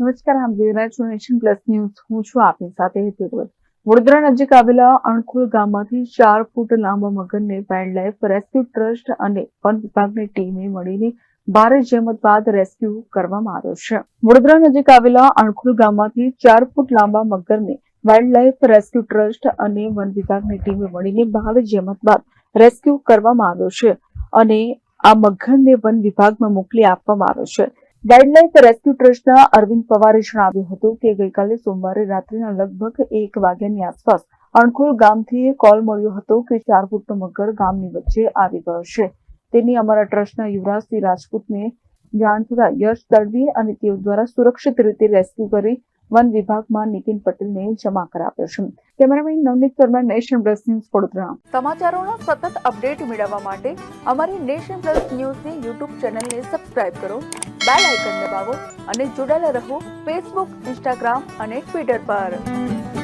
નમસ્કાર, આમ જોઈ રહ્યા પ્લસ ન્યૂઝ. હું છું આપની સાથે હેતુ વડોદરા નજીક આવેલા અણખોલ ગામમાંથી ચાર ફૂટ લાંબા મગરને વાઇલ્ડ લાઇફ રેસ્ક્યુ ટ્રસ્ટ અને વન વિભાગની ટીમે મળીને ભારે જહેમત બાદ રેસ્ક્યુ કરવામાં આવ્યો છે. વડોદરા નજીક આવેલા અણખોલ ગામમાંથી ચાર ફૂટ લાંબા મગરને વાઇલ્ડ લાઇફ રેસ્ક્યુ ટ્રસ્ટ અને વન વિભાગની ટીમે મળીને ભારે જહેમત બાદ રેસ્ક્યુ કરવામાં આવ્યો છે અને આ મગરને વન વિભાગમાં મોકલી આપવામાં આવ્યો છે. વાઇલ્ડલાઇફ રેસ્ક્યુ ટ્રસ્ટના અરવિંદ પવારે જણાવ્યું હતું કે ગઈકાલે સોમવારે રાત્રિના લગભગ એક વાગ્યાની આસપાસ અણખોલ ગામથી કોલ મળ્યો હતો કે ચાર ફૂટનો મગર ગામની વચ્ચે આવી ગયો છે. તેની અમારા ટ્રસ્ટના યુવરાજસિંહ રાજપૂતને જાણ થતા યશ દળવી અને તેઓ દ્વારા સુરક્ષિત રીતે રેસ્ક્યુ કરી વન વિભાગમાં નીતિન પટેલને જમા કરાવ્યો છે. Cameraman Navneet Parmar, nation plus news Vadodara. સમાચારોના સતત અપડેટ મેળવવા માટે અમારી નેશન પ્લસ ન્યૂઝની યુટ્યુબ ચેનલને સબસ્ક્રાઇબ કરો, બેલ આઇકન દબાવો અને જોડાયેલા રહો ફેસબુક, ઇન્સ્ટાગ્રામ અને ટ્વિટર પર.